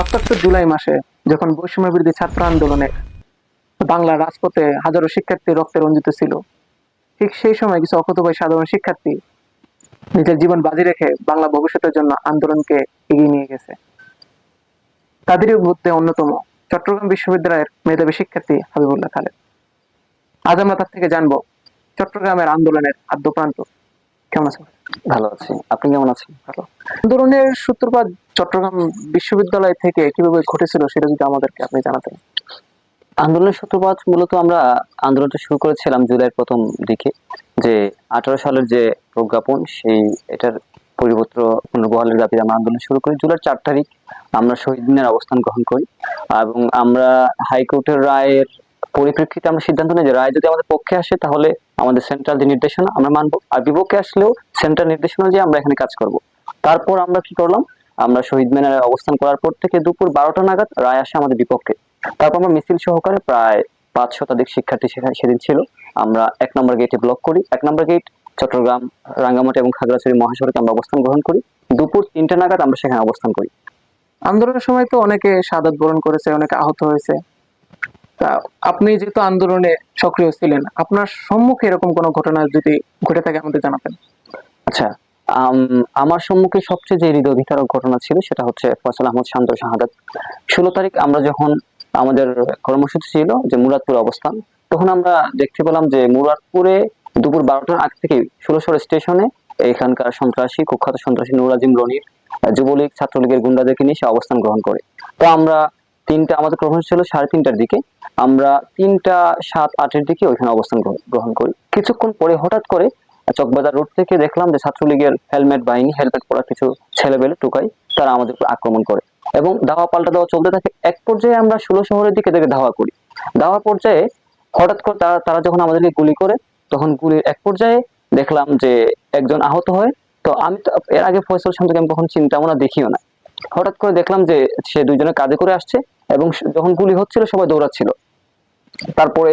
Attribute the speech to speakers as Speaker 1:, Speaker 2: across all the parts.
Speaker 1: রক্তাক্ত জুলাই মাসে যখন বৈষম্য বিরোধী ছাত্র আন্দোলনে বাংলা রাজপথে হাজারো শিক্ষার্থী রক্তে রঞ্জিত ছিল, ঠিক সেই সময় কিছু অকতবাই সাধারণ শিক্ষার্থী নিজের জীবন বাজি রেখে বাংলা ভবিষ্যতের জন্য আন্দোলনকে এগিয়ে নিয়ে গেছে। তাদেরই মধ্যে অন্যতম চট্টগ্রাম বিশ্ববিদ্যালয়ের মেধাবী শিক্ষার্থী হাবিবুল্লাহ খালেদ। আজ আমরা তার থেকে জানব, চট্টগ্রামের আন্দোলনের আদ্যপ্রান্ত। কেমন আছেন?
Speaker 2: ভালো আছি। আপনি কেমন আছেন?
Speaker 1: ভালো? আন্দোলনের সূত্রপাত চট্টগ্রাম বিশ্ববিদ্যালয় থেকে কীভাবে ঘটেছিল সেটা যদি আমাদেরকে আপনি জানাতেন।
Speaker 2: আন্দোলনের সূত্রপাত মূলত আমরা আন্দোলনটা শুরু করেছিলাম জুলাইয়ের প্রথম দিকে যে আঠারো সালের যে প্রজ্ঞাপন সেই এটার পরিবর্তন পুনর্বহালের দাবিতে আমরা আন্দোলন শুরু করি। জুলাইয়ের চার তারিখ আমরা শহীদ দিনের অবস্থান গ্রহণ করি। এবং আমরা হাইকোর্টের রায়ের পরিপ্রেক্ষিতে আমরা সিদ্ধান্ত নিই যে রায় যদি আমাদের পক্ষে আসে, তাহলে আমাদের সেন্ট্রাল যে নির্দেশনা আমরা মানবো। আর বিপক্ষে আসলেও সেন্ট্রাল নির্দেশনা যে আমরা এখানে কাজ করব। তারপর আমরা কি করলাম? আমরা শহীদ মিনারে অবস্থান করার পর থেকে দুপুর বারোটা নাগাদ রায় আসে আমাদের বিপক্ষে। তারপর আমরা মিছিল সহকারে প্রায় পাঁচ শতাধিক শিক্ষার্থী সেখানে সেদিন ছিল। আমরা এক নম্বর গেটে ব্লক করি। এক নম্বর গেট চট্টগ্রাম, রাঙ্গামাটি এবং খাগড়াছড়ি মহাসড়কে আমরা অবস্থান গ্রহণ করি। দুপুর তিনটা নাগাদ আমরা সেখানে অবস্থান করি।
Speaker 1: আন্দোলনের সময় তো অনেকে শাহাদাত বরণ করেছে, অনেকে আহত হয়েছে। আপনি যেহেতু আন্দোলনে সক্রিয় ছিলেন, আপনার সম্মুখে এরকম কোনো ঘটনা যদি ঘটে থাকে আমাদের জানাতেন
Speaker 2: আচ্ছা আমার সম্মুখে সবচেয়ে যে হৃদয় বিতারক ঘটনা ছিল সেটা হচ্ছে ফয়সাল আহমদ শান্ত শাহাদাত। ষোলো তারিখ আমরা যখন আমাদের কর্মসূচি ছিল যে মুরাদপুর অবস্থান, তখন আমরা দেখতে পেলাম যে মুরাদপুরে দুপুর বারোটার আগ থেকে ষোলোশোর স্টেশনে এখানকার সন্ত্রাসী, কুখ্যাত সন্ত্রাসী নুরাজিম রনির যুবলীগ ছাত্রলীগের গুন্ডাদেরকে নিয়ে সে অবস্থান গ্রহণ করে। তো আমরা তিনটা আমাদের কর্মসূচি ছিল সাড়ে তিনটার দিকে। আমরা তিনটা, সাত, আটের দিকে ওইখানে অবস্থান গ্রহণ- গ্রহণ করি। কিছুক্ষণ পরে হঠাৎ করে চকবাজার রোড থেকে দেখলাম যে ছাত্রলীগের হেলমেট, বাহিনী, হেলমেট পরা কিছু ছেলেবেলে টুকাই তারা আমাদের উপর আক্রমণ করে এবং ধাওয়া পাল্টা দেওয়া চলতে থাকে। এক পর্যায়ে আমরা ষোলো শহরের দিকে থেকে ধাওয়া করি। ধাওয়া পর্যায়ে হঠাৎ করে তারা তারা যখন আমাদেরকে গুলি করে, তখন গুলির এক পর্যায়ে দেখলাম যে একজন আহত হয়। তো আমি তো, এর আগে ফয়সল শান্তকে আমি কখন চিন্তাও না, দেখিও না। হঠাৎ করে দেখলাম যে সে দুইজনে কাজে করে আসছে এবং যখন গুলি হচ্ছিল, সবাই দৌড়াচ্ছিল। তারপরে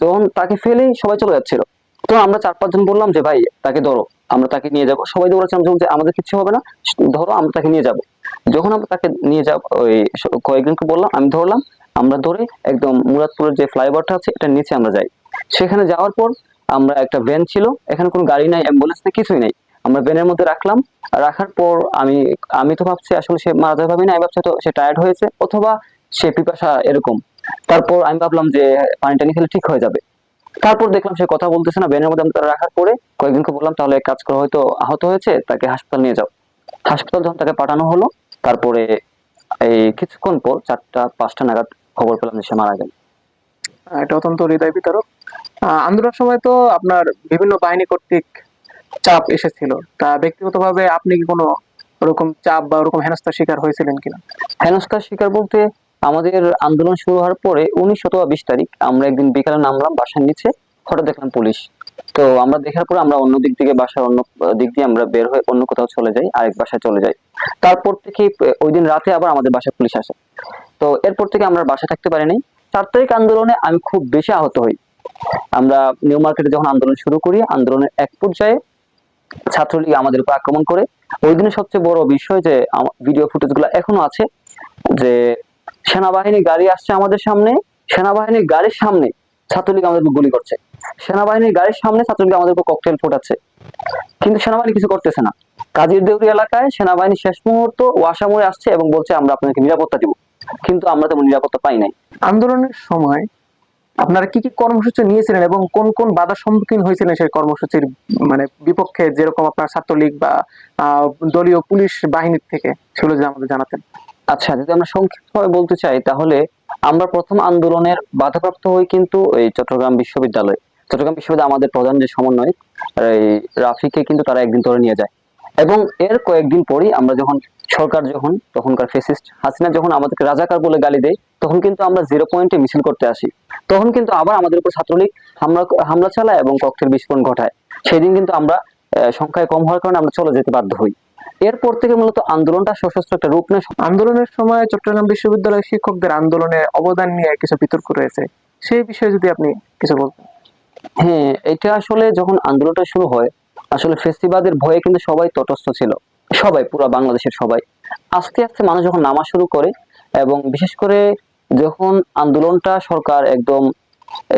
Speaker 2: তখন তাকে ফেলেই সবাই চলে যাচ্ছিল। তো আমরা চার পাঁচজন বললাম যে, ভাই, তাকে ধরো, আমরা তাকে নিয়ে যাব। সবাই দৌড়াচ্ছিলাম যে আমাদের কিছু হবে না, ধরো, আমরা তাকে নিয়ে যাব। যখন আমরা তাকে নিয়ে যাব, ওই কয়েকজনকে বললাম, আমি ধরলাম, আমরা ধরে একদম মুরাদপুরের যে ফ্লাইওভারটা আছে এটার নিচে আমরা যাই। সেখানে যাওয়ার পর, আমরা একটা ভ্যান ছিল, এখানে কোনো গাড়ি নাই, অ্যাম্বুলেন্স নেই, কিছুই নেই। আমরা ভ্যানের মধ্যে রাখলাম। রাখার পর আমি আমি তো ভাবছি আসলে সে মারা যাবে ভাবি না আমি ভাবছি তো সে টায়ার্ড হয়েছে, অথবা সে পিপাসা এরকম। তারপর আমি ভাবলাম যে পানি টানি খেলে ঠিক হয়ে যাবে। তারপর দেখলাম সে কথা বলতেছে না, ভ্যানের মধ্যে আমি রাখার পরে কয়েকজনকে বললাম, তাহলে কাজ করো, হয়তো আহত হয়েছে, তাকে হাসপাতাল নিয়ে যাও। হাসপাতাল যখন তাকে পাঠানো হলো, তারপরে এই কিছুক্ষণ পর চারটা, পাঁচটা নাগাদ খবর পেলাম যে সে মারা গেল।
Speaker 1: এটা অত্যন্ত হৃদয় বিতরক আন্দোলনের সময় তো আপনার বিভিন্ন বাহিনী কর্তৃক চাপ এসেছিল। তা ব্যক্তিগতভাবে আপনি কি কোনো ওরকম চাপ বা ওরকম হেনস্থার শিকার হয়েছিলেন কিনা?
Speaker 2: হেনস্থার শিকার বলতে আমাদের আন্দোলন শুরু হওয়ার পরে উনিশ অথবা বিশ তারিখ আমরা একদিন বিকালে নামলাম, বাসার নিচে হঠাৎ দেখলাম পুলিশ। তো আমরা দেখার পর আমরা অন্য দিক থেকে বাসার অন্য দিক দিয়ে আমরা বের হয়ে অন্য কোথাও চলে যাই, আরেক বাসায় চলে যাই। তারপর থেকে ওই দিন রাতে আবার আমাদের বাসায় পুলিশ আসে। তো এরপর থেকে আমরা বাসায় থাকতে পারিনি। চার তারিখ আন্দোলনে আমি খুব বেশি আহত হই। আমরা নিউ মার্কেটে যখন আন্দোলন শুরু করি, আন্দোলনের এক পর্যায়ে ছাত্রলীগ আমাদের উপর আক্রমণ করে। ওই দিনের সবচেয়ে বড় বিষয় যে ভিডিও ফুটেজগুলো এখনও আছে, যে সেনাবাহিনী গাড়ি আসছে আমাদের সামনে সেনাবাহিনীর গাড়ির সামনে ছাত্রলীগ আমাদের গুলি করছে। সেনাবাহিনীর গাড়ির সামনে ছাত্রলীগ আমাদের উপর ককটেল ফোটাচ্ছে। কিন্তু সেনাবাহিনী কিছু করতেছে না। কাজীর দেউরি এলাকায় সেনাবাহিনী শেষ মুহূর্ত ওয়াসামুড়ে আসছে এবং বলছে, আমরা আপনাকে নিরাপত্তা দিব। কিন্তু আমরা তেমন নিরাপত্তা পাই নাই।
Speaker 1: আন্দোলনের সময় আপনারা কি কি কর্মসূচি নিয়েছিলেন এবং কোন কোন বাধার সম্মুখীন হয়েছিলেন সেই কর্মসূচির মানে বিপক্ষে যেরকম আপনার ছাত্রলীগ বা দলীয় পুলিশ বাহিনীর থেকে, সেগুলো যদি আমাদের জানাতেন।
Speaker 2: আচ্ছা যদি আমরা সংক্ষিপ্তভাবে বলতে চাই, তাহলে আমরা প্রথম আন্দোলনের বাধাপ্রাপ্ত হই কিন্তু এই চট্টগ্রাম বিশ্ববিদ্যালয়। চট্টগ্রাম বিশ্ববিদ্যালয় আমাদের প্রধান যে সমন্বয় এই রাফিকে কিন্তু তারা একদিন ধরে নিয়ে যায়। এবং এর কয়েকদিন পরই আমরা যখন সরকার যখন তখনকার ফেসিস্ট হাসিনা যখন আমাদেরকে রাজাকার বলে গালি দেয় তখন কিন্তু আমরা জিরো পয়েন্টে মিছিল করতে আসি। তখন কিন্তু আবার আমাদের উপর ছাত্রলীগ হামলা হামলা চালায় এবং ককটেল বিস্ফোরণ ঘটায়। সেই দিন কিন্তু আমরা সংখ্যায় কম হওয়ার কারণে আমরা চলে যেতে বাধ্য হই। এরপর থেকে মূলত আন্দোলনটা সশস্ত্র একটা রূপ নেয়
Speaker 1: আন্দোলনের সময় চট্টগ্রাম বিশ্ববিদ্যালয়ের শিক্ষকদের আন্দোলনে অবদান নিয়ে কিছু বিতর্ক রয়েছে। সেই বিষয়ে যদি আপনি কিছু বলতেন।
Speaker 2: হ্যাঁ এটা আসলে যখন আন্দোলনটা শুরু হয় আসলে ফেস্টিভালের ভয়ে কিন্তু সবাই তটস্থ ছিল। সবাই, পুরো বাংলাদেশের সবাই। আস্তে আস্তে মানুষ যখন নামা শুরু করে এবং বিশেষ করে যখন আন্দোলনটা সরকার একদম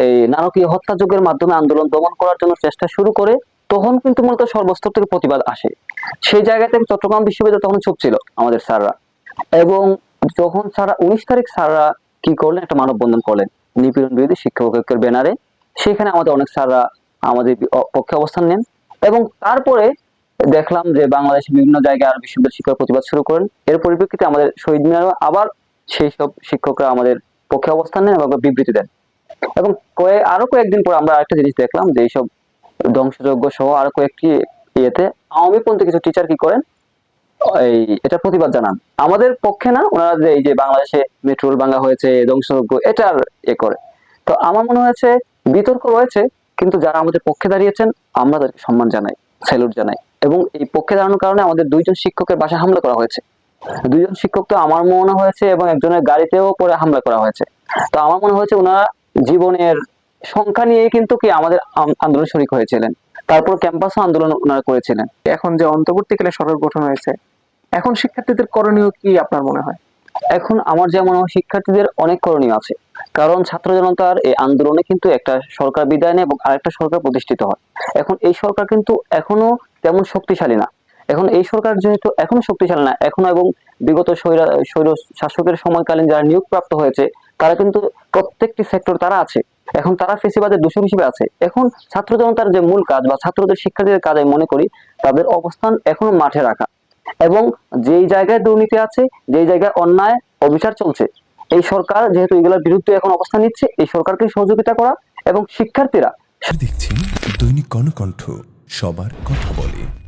Speaker 2: এই নারকীয় হত্যাযজ্ঞের মাধ্যমে আন্দোলন দমন করার জন্য চেষ্টা শুরু করে, তখন কিন্তু মূলত সর্বস্তর থেকে প্রতিবাদ আসে। সেই জায়গা থেকে চট্টগ্রাম বিশ্ববিদ্যালয় তখন চুপ ছিল আমাদের স্যাররা। এবং যখন স্যাররা, উনিশ তারিখ স্যাররা কি করলেন, একটা মানববন্ধন করলেন নিপীড়ন বিরোধী শিক্ষক ঐক্যের ব্যানারে। সেখানে আমাদের অনেক স্যাররা আমাদের পক্ষে অবস্থান নেন। এবং তারপরে দেখলাম যে বাংলাদেশের বিভিন্ন জায়গায় আর বিশ্ববিদ্যালয় শিক্ষক প্রতিবাদ শুরু করেন এর পরিপ্রেক্ষিতে আমাদের শহীদ মিনারও আবার সেই সব শিক্ষকরা আমাদের পক্ষে অবস্থান নেন এবং বিবৃতি দেন। এবং কয়ে আরও কয়েকদিন পর আমরা আরেকটা জিনিস দেখলাম যে এইসব ধ্বংসযজ্ঞ সহ আরও কয়েকটি ইয়েতে আওয়ামী পন্থী কিছু টিচার কি করেন? এই এটা প্রতিবাদ জানান। আমাদের পক্ষে না, ওনারা যে এই যে বাংলাদেশে মেট্রোল ভাঙা হয়েছে, ধ্বংসযজ্ঞ, এটার এ করে। তো আমার মনে হয়েছে বিতর্ক রয়েছে কিন্তু যারা আমাদের পক্ষে দাঁড়িয়েছেন আমরা তাদেরকে সম্মান জানাই স্যালুট জানাই। এবং এই পক্ষে দাঁড়ানোর কারণে আমাদের দুইজন শিক্ষকের বাসায় হামলা করা হয়েছে। দুইজন শিক্ষক তো আমার মনে হয়েছে এবং একজনের গাড়িতেও পরে হামলা করা হয়েছে। তো আমার মনে হয়েছে ওনারা জীবনের সংখ্যা নিয়ে কিন্তু কি আমাদের আন্দোলন শরিক হয়েছিলেন। তারপর ক্যাম্পাসও আন্দোলন ওনারা করেছিলেন।
Speaker 1: এখন যে অন্তর্বর্তীকালে সরকার গঠন হয়েছে, এখন শিক্ষার্থীদের করণীয় কি আপনার মনে হয়?
Speaker 2: এখন আমার যেমন শিক্ষার্থীদের অনেক করণীয় আছে। কারণ ছাত্র জনতার এই আন্দোলনে কিন্তু একটা সরকার বিদায় নেয় এবং আরেকটা সরকার প্রতিষ্ঠিত হয়। এখন এই সরকার কিন্তু এখনও তেমন শক্তিশালী না। এখন এই সরকার যেহেতু এখনও শক্তিশালী না, এখনও এবং বিগত স্বৈরা স্বৈর শাসকের সময়কালীন যারা নিয়োগ প্রাপ্ত হয়েছে, তারা কিন্তু প্রত্যেকটি সেক্টর তারা আছে। এখন তারা ফেসিবাদের দূষণ হিসেবে আছে। এখন ছাত্র জনতার যে মূল কাজ বা ছাত্রদের শিক্ষার্থীদের কাজ আমি মনে করি, তাদের অবস্থান এখনও মাঠে রাখা। এবং যেই জায়গায় দুর্নীতি আছে, যেই জায়গায় অন্যায়, অবিচার চলছে, এই সরকার যেহেতু এগুলোর বিরুদ্ধে এখন অবস্থান নিচ্ছে, এই সরকারকে সহযোগিতা করা এবং শিক্ষার্থীরা
Speaker 3: দেখছেন দৈনিক কর্ণকণ্ঠ, সবার কথা বলে।